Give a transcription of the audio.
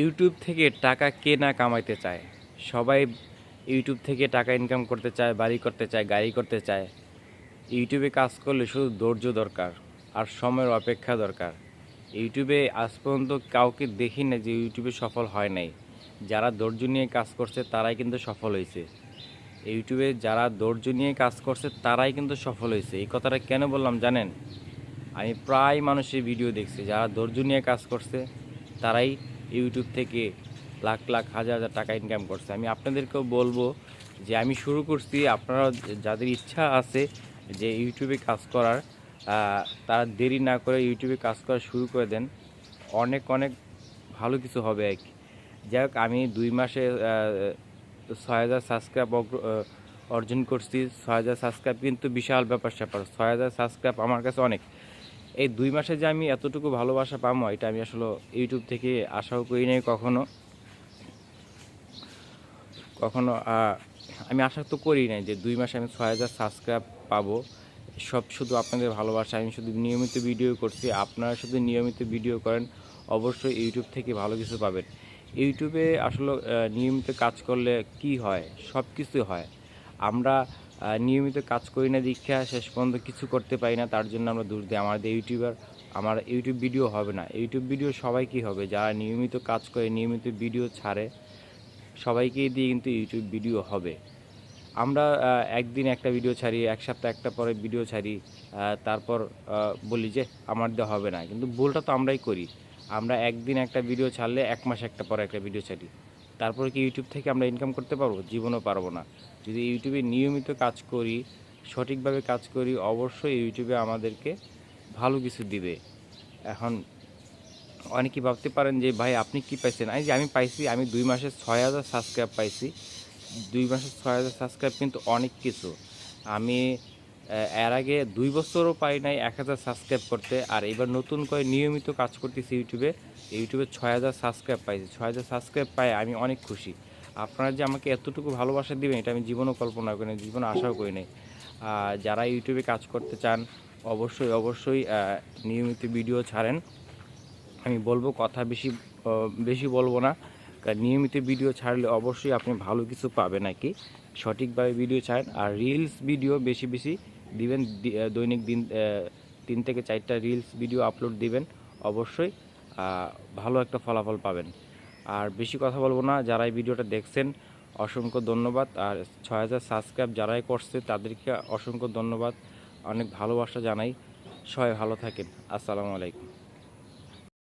YouTube থেকে টাকা কে না কামাইতে চায়? সবাই ইউটিউব থেকে টাকা ইনকাম করতে চায়, বাড়ি করতে চায়, গাড়ি করতে চায়। ইউটিউবে কাজ করলে শুধু ধৈর্য দরকার আর সময়ের অপেক্ষা দরকার। ইউটিউবে আজ পর্যন্ত কাউকে দেখি না যে ইউটিউবে সফল হয় নাই। যারা ধৈর্য নিয়ে কাজ করছে, তারাই কিন্তু সফল হয়েছে। ইউটিউবে যারা ধৈর্য নিয়ে কাজ করছে, তারাই কিন্তু সফল হয়েছে। এই কথাটা কেন বললাম জানেন? আমি প্রায় মানুষের ভিডিও দেখছি, যারা ধৈর্য নিয়ে কাজ করছে, তারাই ইউটিউব থেকে লাখ লাখ, হাজার হাজার টাকা ইনকাম করছে। আমি আপনাদেরকেও বলব যে আমি শুরু করছি আপনারা যাদের ইচ্ছা আছে যে ইউটিউবে কাজ করার তারা দেরি না করে ইউটিউবে কাজ করা শুরু করে দেন। অনেক অনেক ভালো কিছু হবে আর কি। যাই হোক, আমি দুই মাসে ছয় হাজার সাবস্ক্রাইব অর্জন করছি। ছয় হাজার সাবস্ক্রাইব কিন্তু বিশাল ব্যাপার স্যাপার ছয় হাজার সাবস্ক্রাইব আমার কাছে অনেক। এই দুই মাসে যে আমি এতটুকু ভালোবাসা পাবো এটা আমি আসলে ইউটিউব থেকে আশাও করি নাই কখনো। কখনো আমি আশা তো করি নাই যে দুই মাসে আমি ছয় হাজার সাবস্ক্রাইব পাবো। সব শুধু আপনাদের ভালোবাসা, আমি শুধু নিয়মিত ভিডিও করছি। আপনারা শুধু নিয়মিত ভিডিও করেন, অবশ্যই ইউটিউব থেকে ভালো কিছু পাবেন। ইউটিউবে আসলে নিয়মিত কাজ করলে কি হয়? সব কিছু হয়। আমরা নিয়মিত কাজ করি না, দীক্ষা শেষ পর্যন্ত কিছু করতে পারি না, তার জন্য আমরা দূর দিই। আমাদের ইউটিউবার, আমার ইউটিউব ভিডিও হবে না। ইউটিউব ভিডিও সবাই কি হবে? যারা নিয়মিত কাজ করে, নিয়মিত ভিডিও ছাড়ে, সবাইকেই দিয়ে কিন্তু ইউটিউব ভিডিও হবে। আমরা একদিন একটা ভিডিও ছাড়ি, এক সপ্তাহ একটা পরে ভিডিও ছাড়ি তারপর বলি যে আমার দেওয়া হবে না। কিন্তু ভুলটা তো আমরাই করি। আমরা একদিন একটা ভিডিও ছাড়লে এক মাস একটা পরে একটা ভিডিও ছাড়ি। তারপরে কি ইউটিউব থেকে আমরা ইনকাম করতে পারব? জীবনও পারব না। যদি ইউটিউবে নিয়মিত কাজ করি, সঠিকভাবে কাজ করি, অবশ্যই ইউটিউবে আমাদেরকে ভালো কিছু দিবে। এখন অনেকে ভাবতে পারেন যে, ভাই, আপনি কি পাইছেন? এই যে আমি পাইছি, আমি দুই মাসে ছয় হাজার সাবস্ক্রাইব পাইছি। দুই মাসে ছয় হাজার সাবস্ক্রাইব কিন্তু অনেক কিছু। আমি এর আগে দুই বছরও পাই নাই এক হাজার সাবস্ক্রাইব করতে। আর এবার নতুন করে নিয়মিত কাজ করতেছি ইউটিউবে। ইউটিউবে ছয় হাজার সাবস্ক্রাইব পাইছি। ছয় হাজার সাবস্ক্রাইব পাই আমি অনেক খুশি। আপনারা যে আমাকে এতটুকু ভালোবাসা দিবেন, এটা আমি জীবনও কল্পনা করি নাই, জীবনে আশাও করি নাই। যারা ইউটিউবে কাজ করতে চান, অবশ্যই অবশ্যই নিয়মিত ভিডিও ছাড়েন। আমি বলব কথা বেশি বেশি বলব না। নিয়মিত ভিডিও ছাড়লে অবশ্যই আপনি ভালো কিছু পাবেন আর কি। সঠিকভাবে ভিডিও ছাড়েন। আর রিলস ভিডিও বেশি বেশি দিবেন দৈনিক দিন তিন থেকে চারটা রিলস ভিডিও আপলোড দিবেন, অবশ্যই ভালো একটা ফলাফল পাবেন। আর বেশি কথা বলব না, যারা এই ভিডিওটা দেখছেন, অসংখ্য ধন্যবাদ। আর ছয় হাজার সাবস্ক্রাইব যারাই করছে, তাদেরকে অসংখ্য ধন্যবাদ। অনেক ভালোবাসা জানাই। সবাই ভালো থাকেন। আসসালামু আলাইকুম।